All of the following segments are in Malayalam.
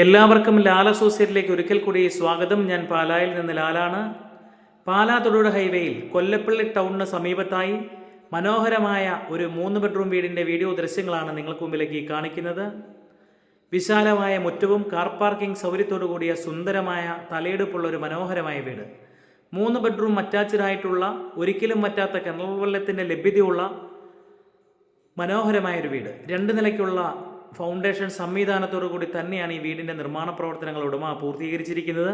എല്ലാവർക്കും ലാൽ അസോസിയേറ്റിലേക്ക് ഒരിക്കൽ കൂടി സ്വാഗതം. ഞാൻ പാലായിൽ നിന്ന് ലാലാണ്. പാലാ തൊടുപുഴ ഹൈവേയിൽ കൊല്ലപ്പള്ളി ടൗണിന് സമീപത്തായി മനോഹരമായ ഒരു മൂന്ന് ബെഡ്റൂം വീടിന്റെ വീഡിയോ ദൃശ്യങ്ങളാണ് നിങ്ങൾക്ക് മുമ്പിലേക്ക് കാണിക്കുന്നത്. വിശാലമായ മുറ്റവും കാർ പാർക്കിംഗ് സൗകര്യത്തോടു കൂടിയ സുന്ദരമായ തലയെടുപ്പുള്ള ഒരു മനോഹരമായ വീട്. മൂന്ന് ബെഡ്റൂം അറ്റാച്ച്ഡ് ആയിട്ടുള്ള ഒരിക്കലും പറ്റാത്ത കിണർ വെള്ളത്തിന്റെ ലഭ്യതയുള്ള മനോഹരമായ ഒരു വീട്. രണ്ട് നിലയ്ക്കുള്ള ഫൗണ്ടേഷൻ സംവിധാനത്തോടു കൂടി തന്നെയാണ് ഈ വീടിന്റെ നിർമ്മാണ പ്രവർത്തനങ്ങൾ ഉടമ പൂർത്തീകരിച്ചിരിക്കുന്നത്.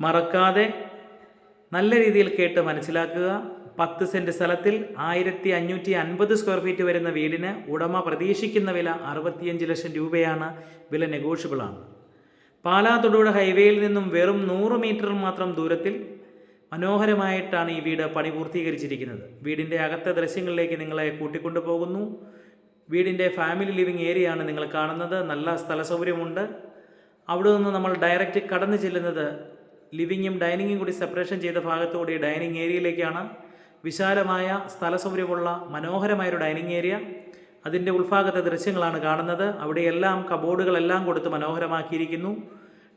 മറക്കാതെ നല്ല രീതിയിൽ കേട്ട് മനസ്സിലാക്കുക. പത്ത് സെന്റ് സ്ഥലത്തിൽ ആയിരത്തി അഞ്ഞൂറ്റി അൻപത് സ്ക്വയർ ഫീറ്റ് വരുന്ന വീടിന് ഉടമ പ്രതീക്ഷിക്കുന്ന വില അറുപത്തിയഞ്ച് ലക്ഷം രൂപയാണ്. വില നെഗോഷ്യബിളാണ്. പാലാ തൊടുപുഴ ഹൈവേയിൽ നിന്നും വെറും നൂറ് മീറ്റർ മാത്രം ദൂരത്തിൽ മനോഹരമായിട്ടാണ് ഈ വീട് പണി പൂർത്തീകരിച്ചിരിക്കുന്നത്. വീടിന്റെ അകത്തെ ദൃശ്യങ്ങളിലേക്ക് നിങ്ങളെ കൂട്ടിക്കൊണ്ടു പോകുന്നു വീടിന്റെ ഫാമിലി ലിവിങ് ഏരിയ ആണ് നിങ്ങൾ കാണുന്നത്. നല്ല സ്ഥല സൗകര്യമുണ്ട്. അവിടെ നിന്ന് നമ്മൾ ഡയറക്റ്റ് കടന്നു ചെല്ലുന്നത് ലിവിങ്ങും ഡൈനിങ്ങും കൂടി സെപ്പറേഷൻ ചെയ്ത ഭാഗത്തുകൂടി ഡൈനിങ് ഏരിയയിലേക്കാണ്. വിശാലമായ സ്ഥല സൗകര്യമുള്ള മനോഹരമായൊരു ഡൈനിങ് ഏരിയ. അതിന്റെ ഉൾഭാഗത്തെ ദൃശ്യങ്ങളാണ് കാണുന്നത്. അവിടെയെല്ലാം കബോർഡുകളെല്ലാം കൊടുത്ത് മനോഹരമാക്കിയിരിക്കുന്നു.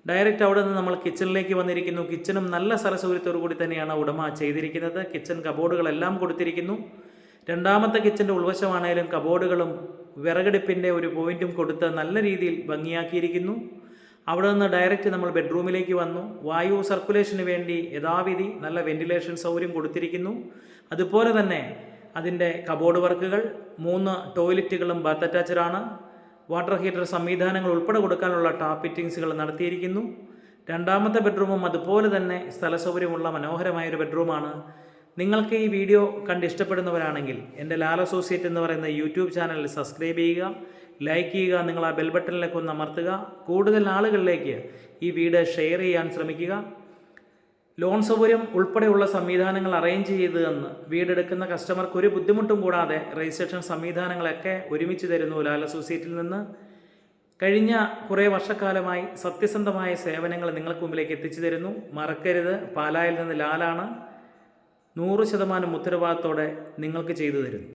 ഡയറക്റ്റ് അവിടെ നിന്ന് നമ്മൾ കിച്ചണിലേക്ക് വന്നിരിക്കുന്നു. കിച്ചണും നല്ല സ്ഥല സൗകര്യത്തോടു കൂടി തന്നെയാണ് ഉടമ ചെയ്തിരിക്കുന്നത്. കിച്ചൺ കബോർഡുകളെല്ലാം കൊടുത്തിരിക്കുന്നു. രണ്ടാമത്തെ കിച്ചന്റെ ഉൾവശമാണേലും കബോർഡുകളും വിറകടുപ്പിന്റെ ഒരു പോയിന്റും കൊടുത്ത് നല്ല രീതിയിൽ ഭംഗിയാക്കിയിരിക്കുന്നു. അവിടെ നിന്ന് ഡയറക്റ്റ് നമ്മൾ ബെഡ്റൂമിലേക്ക് വന്നു. വായു സർക്കുലേഷന് വേണ്ടി യഥാവിധി നല്ല വെന്റിലേഷൻ സൗകര്യം കൊടുത്തിരിക്കുന്നു. അതുപോലെ തന്നെ അതിന്റെ കബോർഡ് വർക്കുകൾ മൂന്ന് ടോയ്ലറ്റുകളും ബാത്ത് അറ്റാച്ചറാണ് വാട്ടർ ഹീറ്റർ സംവിധാനങ്ങൾ ഉൾപ്പെടെ കൊടുക്കാനുള്ള ടാപ്പ് ഫിറ്റിങ്സുകൾ നടത്തിയിരിക്കുന്നു. രണ്ടാമത്തെ ബെഡ്റൂമും അതുപോലെ തന്നെ സ്ഥല സൗകര്യമുള്ള മനോഹരമായൊരു ബെഡ്റൂമാണ്. നിങ്ങൾക്ക് ഈ വീഡിയോ കണ്ട് ഇഷ്ടപ്പെടുന്നവരാണെങ്കിൽ എന്റെ ലാൽ അസോസിയേറ്റ് എന്ന് പറയുന്ന യൂട്യൂബ് ചാനൽ സബ്സ്ക്രൈബ് ചെയ്യുക ലൈക്ക് ചെയ്യുക നിങ്ങൾ ആ ബെൽ ബട്ടണിലേക്ക് ഒന്ന് അമർത്തുക. കൂടുതൽ ആളുകളിലേക്ക് ഈ വീഡിയോ ഷെയർ ചെയ്യാൻ ശ്രമിക്കുക. ലോൺ സൗകര്യം ഉൾപ്പെടെയുള്ള സംവിധാനങ്ങൾ അറേഞ്ച് ചെയ്ത് തന്ന് വീടെടുക്കുന്ന കസ്റ്റമർക്ക് ഒരു ബുദ്ധിമുട്ടും കൂടാതെ രജിസ്ട്രേഷൻ സംവിധാനങ്ങളൊക്കെ ഒരുമിച്ച് തരുന്നു ലാൽ അസോസിയേറ്റിൽ നിന്ന്. കഴിഞ്ഞ കുറേ വർഷക്കാലമായി സത്യസന്ധമായ സേവനങ്ങൾ നിങ്ങൾക്ക് മുമ്പിലേക്ക് എത്തിച്ചു തരുന്നു. മറക്കരുത് പാലായിൽ നിന്ന് ലാലാണ്. നൂറ് ശതമാനം ഉത്തരവാദിത്തോടെ നിങ്ങൾക്ക് ചെയ്തു തരുന്നു.